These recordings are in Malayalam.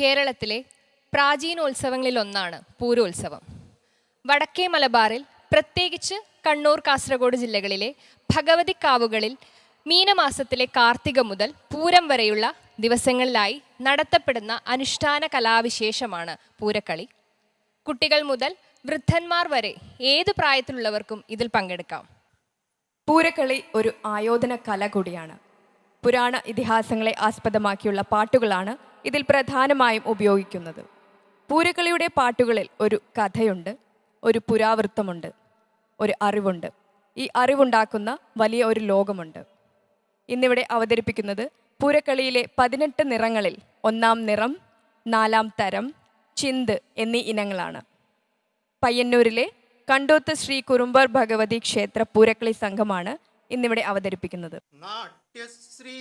കേരളത്തിലെ പ്രാചീനോത്സവങ്ങളിലൊന്നാണ് പൂരോത്സവം. വടക്കേ മലബാറിൽ പ്രത്യേകിച്ച് കണ്ണൂർ കാസർഗോഡ് ജില്ലകളിലെ ഭഗവതിക്കാവുകളിൽ മീനമാസത്തിലെ കാർത്തിക മുതൽ പൂരം വരെയുള്ള ദിവസങ്ങളിലായി നടത്തപ്പെടുന്ന അനുഷ്ഠാന കലാവിശേഷമാണ് പൂരക്കളി. കുട്ടികൾ മുതൽ വൃദ്ധന്മാർ വരെ ഏത് പ്രായത്തിലുള്ളവർക്കും ഇതിൽ പങ്കെടുക്കാം. പൂരക്കളി ഒരു ആയോധന കല കൂടിയാണ്. പുരാണ ഇതിഹാസങ്ങളെ ആസ്പദമാക്കിയുള്ള പാട്ടുകളാണ് ഇതിൽ പ്രധാനമായും ഉപയോഗിക്കുന്നത്. പൂരക്കളിയുടെ പാട്ടുകളിൽ ഒരു കഥയുണ്ട് ഒരു പുരാവൃത്തമുണ്ട് ഒരു അറിവുണ്ട്. ഈ അറിവുണ്ടാക്കുന്ന വലിയ ഒരു ലോകമുണ്ട്. ഇന്നിവിടെ അവതരിപ്പിക്കുന്നത് പൂരക്കളിയിലെ പതിനെട്ട് നിറങ്ങളിൽ ഒന്നാം നിറം നാലാം തരം ചിന്ത് എന്നീ ഇനങ്ങളാണ്. പയ്യന്നൂരിലെ കണ്ടോത്ത് ശ്രീ കുറുമ്പർ ഭഗവതി ക്ഷേത്ര പൂരക്കളി സംഘമാണ് ഇന്നിവിടെ അവതരിപ്പിക്കുന്നത്. നാട്യശ്രീ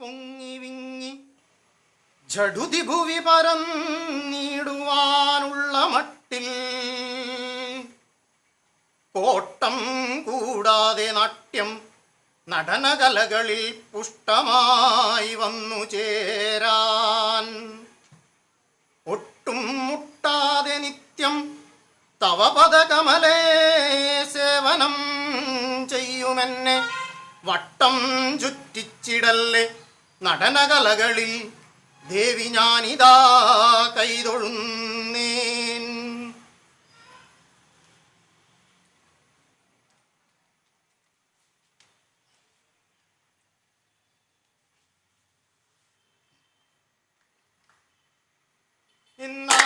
പൊങ്ങി വിങ്ങി ജഡുതി ഭുവി പരന്നിടുവാനുള്ള മട്ടിൽ. കോട്ടം കൂടാതെ നാട്യം നടനകലകളിൽ പുഷ്ടമായി വന്നു ചേരാൻ. ഒട്ടും മുട്ടാതെ നിത്യം തവ പദകമലേ സേവനം ചെയ്യുമെന്നെ. വട്ടം ചുറ്റിച്ചിടല്ലേ നടനകലകളിൽ ദേവി ഞാനിതാ കൈതൊഴുന്നേൻ. നാരായണ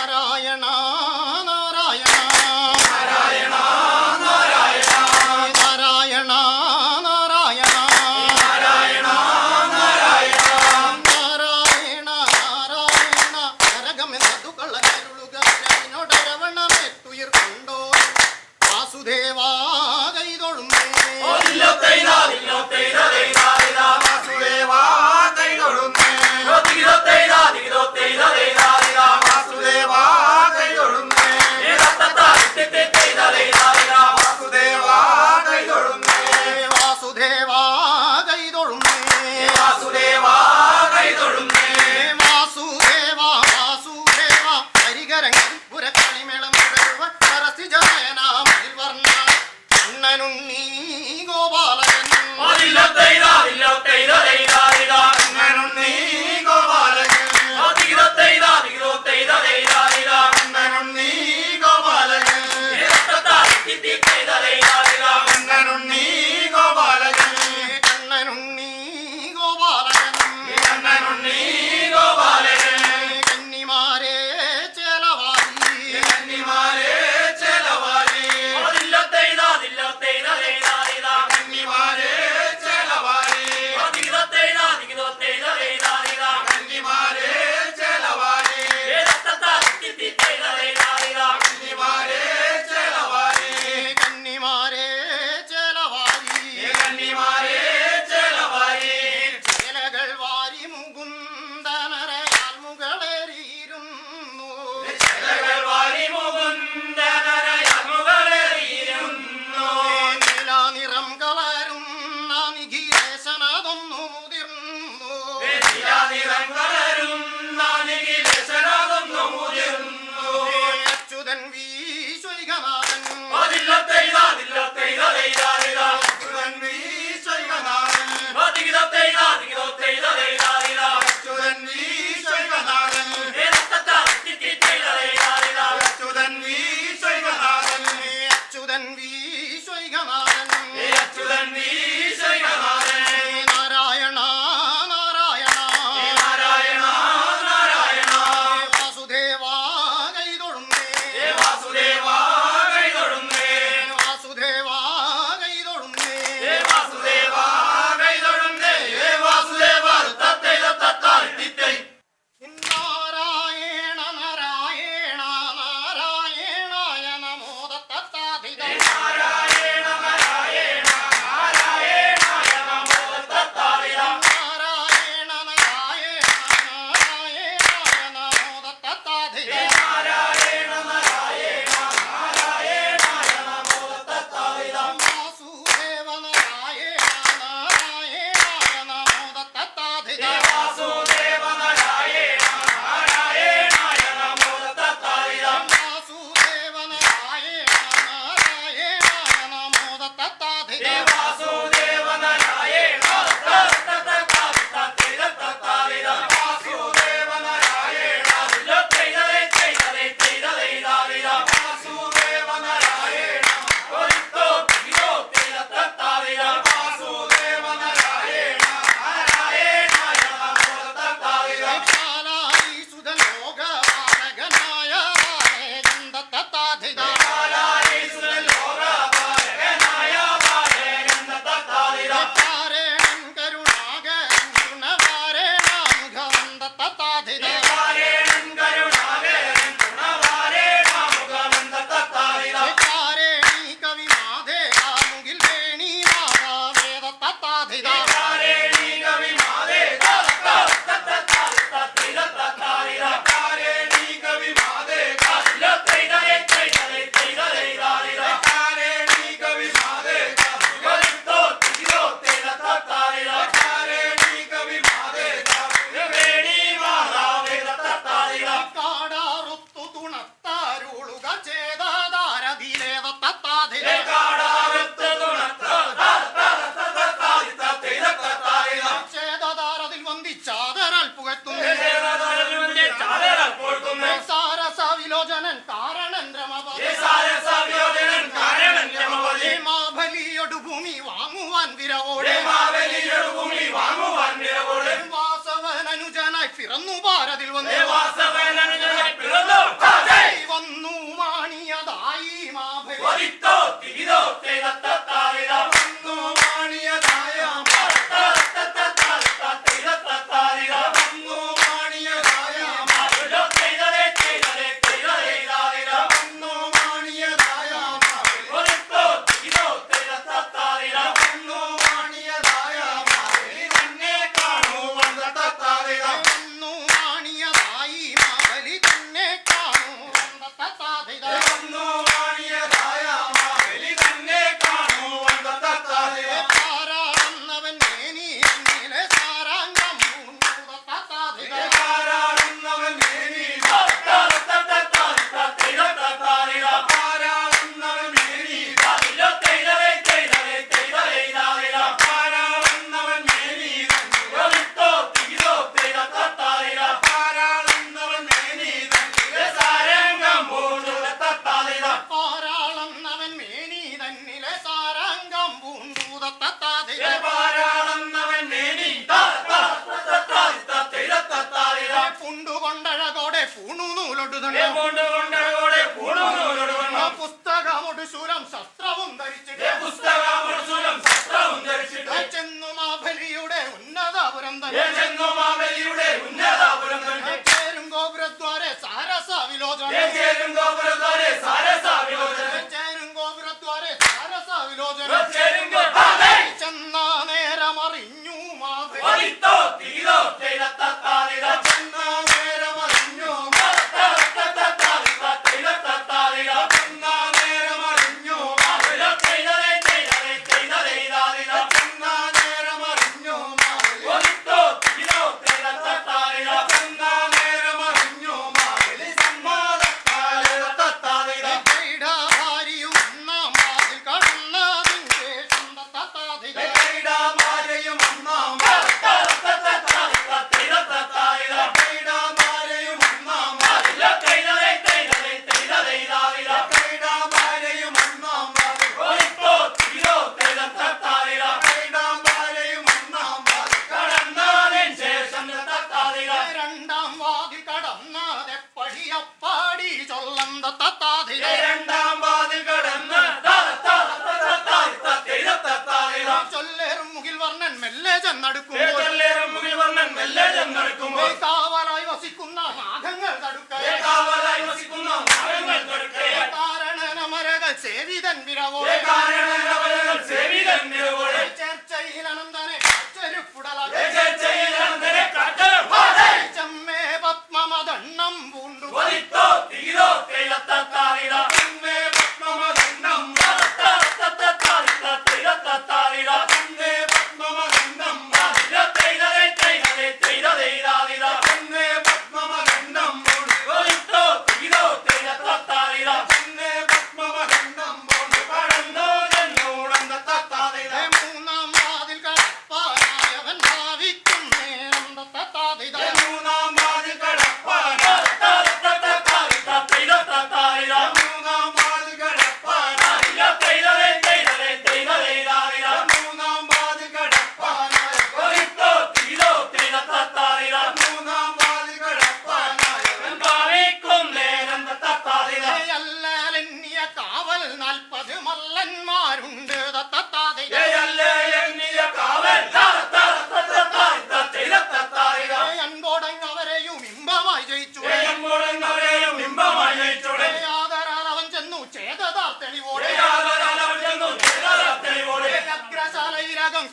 தன்னம் பூண்டு ஒலித்தோ திகிதோ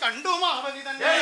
കണ്ടു മാവലി തന്നെ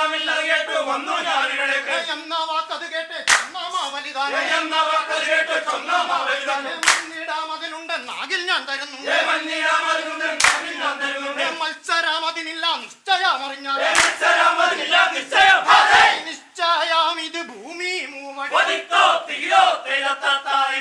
ചെന്നാമില്ലത് കേട്ടു വന്നു ഞാനിടക്ക് എന്ന വാക്കത് കേട്ട് ചൊന്നാമ വലിതാനെ എന്ന വാക്കത് കേട്ട് ചൊന്നാമ വലിതാനെ മഞ്ഞിടാം അതിനുണ്ടെന്നാകിൽ ഞാൻ തരുന്നു മഞ്ഞിടാം അതിനുണ്ടെന്നാകിൽ ഞാൻ തരുന്നുണ്ട്. മത്സരാം നിശ്ചയം അറിഞ്ഞാൽ മത്സരാം നിശ്ചയം. നിശ്ചയം ഇത് ഭൂമി മൂവടി. തീരോ തേജത്താത്തായ